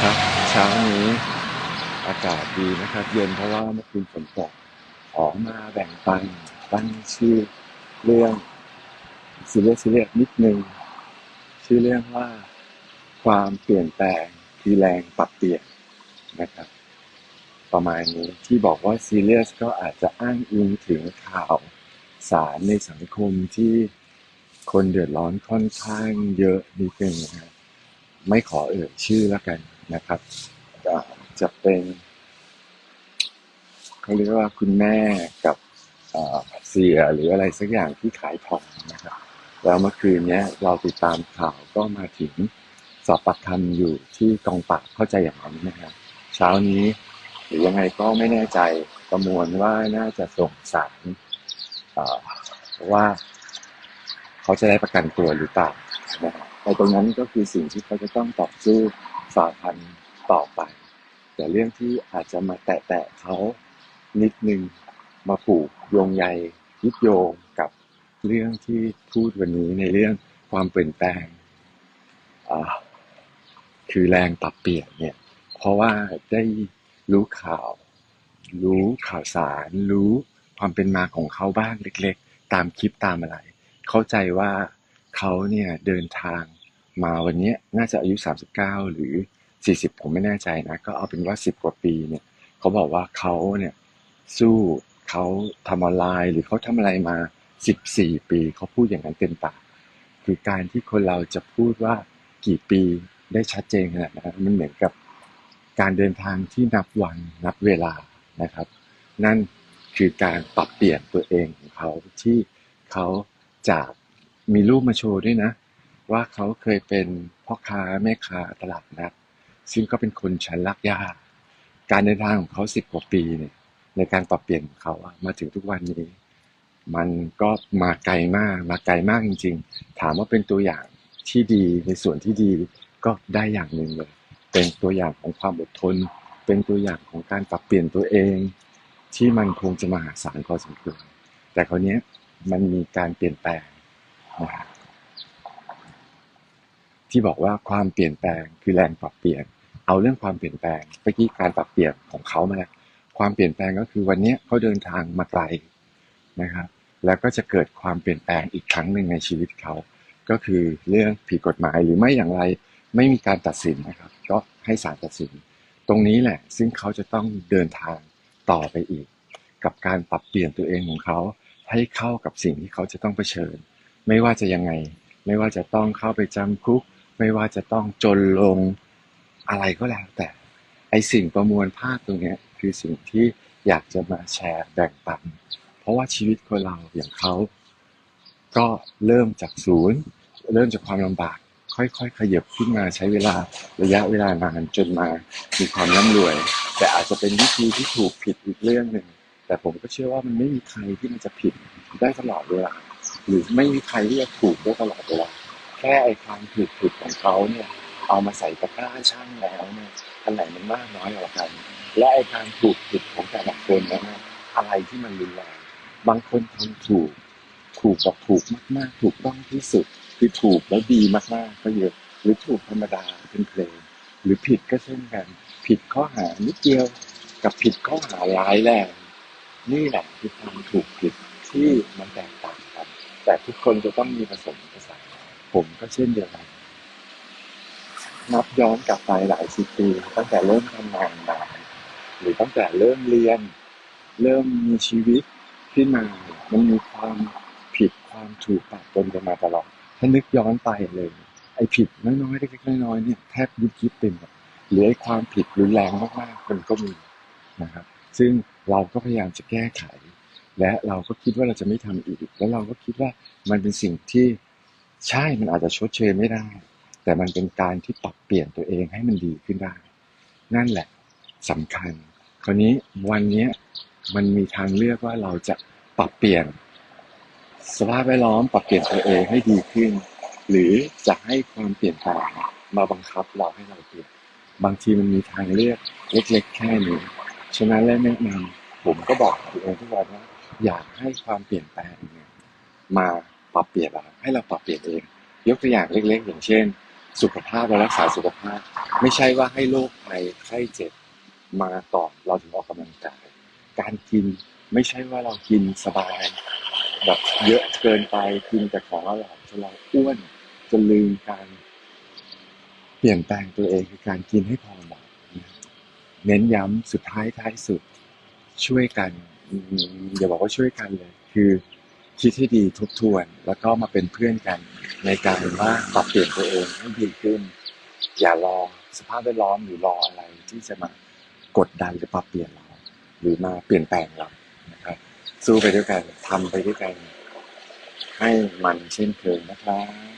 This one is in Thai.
ครับ เช้านี้อากาศดีนะครับ เย็นเพราะว่าเมื่อคืนฝนตกออกมาแบ่งปันตั้งชื่อเรื่องซีเรียสซีเรียสนิดนึงชื่อเรื่องว่าความเปลี่ยนแปลงคือแรงปรับเปลี่ยนนะครับ ประมาณนี้ที่บอกว่าซีเรียสก็อาจจะอ้างอิงถึงข่าวสารในสังคมที่คนเดือดร้อนค่อนข้างเยอะนิดนึงนะครับไม่ขอเอ่ยชื่อแล้วกัน นะครับอ่าจะเป็นเขาเรียกว่าคุณแม่กับเสียหรืออะไรสักอย่างที่ขายทองนะครับ แล้วเมื่อคืนนี้เราติดตามข่าวก็มาถึงสอบปากคำอยู่ที่กองปราบเข้าใจอย่างนั้นนะครับ เช้านี้หรือยังไงก็ไม่แน่ใจประมวลว่าน่าจะส่งสารว่าเขาจะได้ประกันตัวหรือเปล่านะครับแต่ตรงนั้นก็คือสิ่งที่เขาจะต้องต่อสู้าพันต่อไป แต่เรื่องที่อาจจะมาแตะๆเขานิดนึงมาผูกโยงใยยึดโยงกับเรื่องที่พูดวันนี้ในเรื่องความเปลี่ยนแปลงคือแรงปรับเปลี่ยนเนี่ย เพราะว่าได้รู้ข่าว รู้ข่าวสาร รู้ความเป็นมาของเขาบ้างเล็ก ๆ ตามคลิปตามอะไร เข้าใจว่าเขาเนี่ยเดินทาง มาวันนี้น่าจะอายุ 39 หรือ 40 ผมไม่แน่ใจนะ ก็เอาเป็นว่า 10 กว่าปีเนี่ยเขาบอกว่าเขาเนี่ยสู้เขาทำออนไลน์ หรือเขาทำอะไรมา 14 ปีเขาพูดอย่างนั้นเต็มปากคือการที่คนเราจะพูดว่ากี่ปีได้ชัดเจนขนาดนั้นมันเหมือนกับการเดินทางที่นับวันนับเวลานะครับ นั่นคือการปรับเปลี่ยนตัวเองของเขาที่เขาจากมีรูปมาโชว์ด้วยนะ ว่าเขาเคยเป็นพ่อค้าแม่ค้าตลาดนัด ซึ่งก็เป็นคนชั้นลักยาการเดินทางของเขาสิบกว่าปีเนี่ยในการปรับเปลี่ยนของเขามาถึงทุกวันนี้ มันก็มาไกลมากมาไกลมากจริง ๆ ถามว่าเป็นตัวอย่างที่ดีในส่วนที่ดีก็ได้อย่างหนึ่งเลย เป็นตัวอย่างของความอดทน เป็นตัวอย่างของการปรับเปลี่ยนตัวเอง ที่มันคงจะมหาศาลพอสมควรแต่คราวนี้มันมีการเปลี่ยนแปลงนะฮะ ที่บอกว่าความเปลี่ยนแปลงคือแรงปรับเปลี่ยน เอาเรื่องความเปลี่ยนแปลงเมื่อกี้การปรับเปลี่ยนของเขามาแล้วความเปลี่ยนแปลงก็คือวันนี้เขาเดินทางมาไกลนะครับ แล้วก็จะเกิดความเปลี่ยนแปลงอีกครั้งหนึ่งในชีวิตเขา ก็คือเรื่องผิดกฎหมายหรือไม่อย่างไรไม่มีการตัดสินนะครับ ก็ให้ศาลตัดสิน ตรงนี้แหละ ซึ่งเขาจะต้องเดินทางต่อไปอีก กับการปรับเปลี่ยนตัวเองของเขา ให้เข้ากับสิ่งที่เขาจะต้องเผชิญ ไม่ว่าจะยังไง ไม่ว่าจะต้องเข้าไปจำคุก ไม่ว่าจะต้องจนลงอะไรก็แล้วแต่ไอสิ่งประมวลภาพตรงนี้คือสิ่งที่อยากจะมาแชร์แบ่งปัน เพราะว่าชีวิตคนเราอย่างเขา ก็เริ่มจากศูนย์ เริ่มจากความลำบาก ค่อยๆ ขยับขึ้นมาใช้เวลาระยะเวลานานจนมามีความร่ำรวย แต่อาจจะเป็นวิธีที่ถูกผิดอีกเรื่องหนึ่งแต่ผมก็เชื่อว่ามันไม่มีใครที่มันจะผิดได้ตลอดเวลาหรือไม่มีใครที่จะถูกได้ตลอดเวลา แค่ไอ้ความผิดผิดของเขาเนี่ย เอามาใส่ตะกร้าช่างแล้วเนี่ยอันไหนมันมากน้อยกว่ากัน และไอ้การถูกผิดของแต่ละคนนั้นนะอะไรที่มันรุนแรงบางคนทำถูก ถูกแบบถูกมากๆ ถูกต้องที่สุดคือถูกแล้วดีมากๆก็เยอะหรือถูกธรรมดาเป็นเพลงหรือผิดก็เช่นกัน ผิดข้อหานิดเดียวกับผิดข้อหาร้ายแรงนี่แหละคือความถูกผิดที่มันแตกต่างกัน แต่ทุกคนจะต้องมีผสมผสาน ผมก็เช่นเดียวกันนับย้อนกลับไปหลายสิบปีตั้งแต่เริ่มทำงานมาหรือตั้งแต่เริ่มเรียน เริ่มมีชีวิตขึ้นมามันมีความผิดความถูกปะปนกันมาตลอดถ้านึกย้อนไปเลย ไอ้ผิดน้อยๆเล็กๆน้อยๆเนี่ยแทบยุบยิบเป็นหมหรือไอ้ความผิดรุนแรงมากๆมันก็มีนะครับ ซึ่งเราก็พยายามจะแก้ไข และเราก็คิดว่าเราจะไม่ทำอีก แล้วเราก็คิดว่ามันเป็นสิ่งที่ ใช่มันอาจจะชดเชยไม่ได้ แต่มันเป็นการที่ปรับเปลี่ยนตัวเองให้มันดีขึ้นได้ นั่นแหละสำคัญ คราวนี้วันนี้มันมีทางเลือกว่าเราจะปรับเปลี่ยน สภาพแวดล้อมปรับเปลี่ยนตัวเองให้ดีขึ้น หรือจะให้ความเปลี่ยนแปลงมาบังคับเราให้เราเปลี่ยนบางทีมันมีทางเลือกเล็กๆแค่นี้ฉะนั้นและแนะนำผมก็บอกตัวเองทุกวันว่าอยากให้ความเปลี่ยนแปลงเนี่ยมา รับเปลี่ยนเราให้เราปรับเปลี่ยนเอง ยกตัวอย่างเล็ก ๆ อย่างเช่น สุขภาพเรารักษาสุขภาพ ไม่ใช่ว่าให้โรคภัยไข้เจ็บมาก่อนเราถึงออกกำลังกาย การกินไม่ใช่ว่าเรากินสบายแบบเยอะเกินไปกินแต่ของอร่อยจนเราอ้วนจนลืมการ เปลี่ยนแปลงตัวเองคือการกินให้พอเหมาะเน้นย้ำสุดท้ายท้ายสุดช่วยกันอย่าบอกว่าช่วยกันเลย คือ คิดให้ดีทบทวน แล้วก็มาเป็นเพื่อนกัน ในการว่าปรับเปลี่ยนตัวเองให้ดีขึ้น อย่ารอสภาพแวดล้อมหรือรออะไรที่จะมากดดันหรือปรับเปลี่ยนเรา หรือมาเปลี่ยนแปลงเรานะครับสู้ไปด้วยกันทำไปด้วยกัน ให้มันเช่นเคยนะครับ